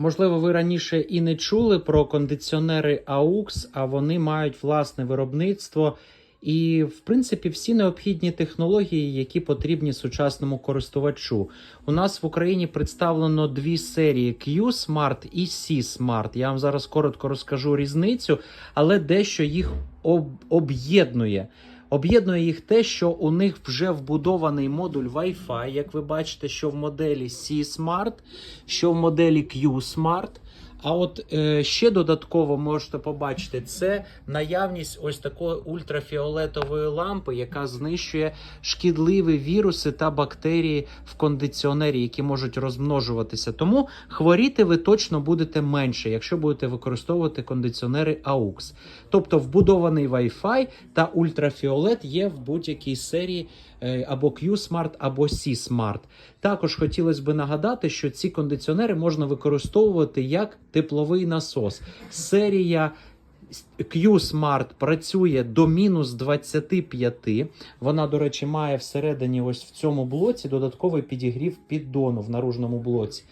Можливо, ви раніше і не чули про кондиціонери AUX, а вони мають власне виробництво і, в принципі, всі необхідні технології, які потрібні сучасному користувачу. У нас в Україні представлено дві серії Q-Smart і C-Smart. Я вам зараз коротко розкажу різницю, але дещо їх об- об'єднує. Їх те, що у них вже вбудований модуль Wi-Fi, як ви бачите, що в моделі C-Smart, що в моделі Q-Smart. А от е, ще додатково можете побачити це наявність ось такої ультрафіолетової лампи, яка знищує шкідливі віруси та бактерії в кондиціонері, які можуть розмножуватися. Тому хворіти ви точно будете менше, якщо будете використовувати кондиціонери AUX. Тобто вбудований Wi-Fi та ультрафіолет є в будь-якій серії е, або Q-Smart, або C-Smart. Також хотілося б нагадати, що ці кондиціонери можна використовувати як тепловий насос. Серія Q-Smart працює до мінус 25. Вона, до речі, має всередині, ось в цьому блоці, додатковий підігрів піддону в наружному блоці.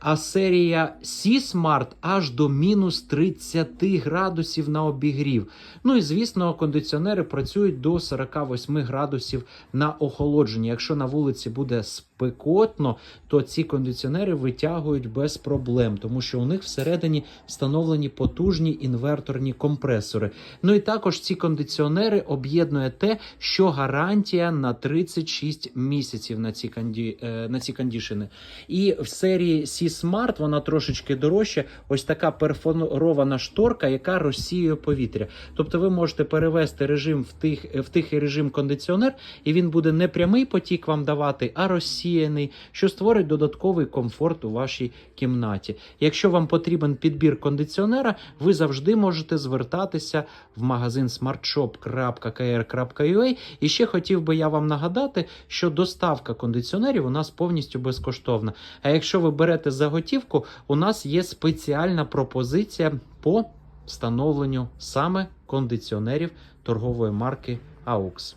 А серія C-Smart аж до мінус 30 градусів на обігрів. Ну і звісно, кондиціонери працюють до 48 градусів на охолодженні. Якщо на вулиці буде спекотно, то ці кондиціонери витягують без проблем, тому що у них всередині встановлені потужні інверторні компресори. Ну і також ці кондиціонери об'єднує те, що гарантія на 36 місяців на ці канді, е, на ці кондішени. І в серії C-Smart вона трошечки дорожча. Ось така перфорована шторка, яка розсіює повітря. Тобто ви можете перевести режим в, тих, в тихий режим кондиціонер, і він буде не прямий потік вам давати, а розсіяний, що створить додатковий комфорт у вашій кімнаті. Якщо вам потрібен підбір кондиціонера, ви завжди можете звертатися в магазин smartshop.kr.ua. І ще хотів би я вам нагадати, що доставка кондиціонерів у нас повністю безкоштовна. А якщо ви берете заготівку, у нас є спеціальна пропозиція по встановленню саме кондиціонерів торгової марки AUX.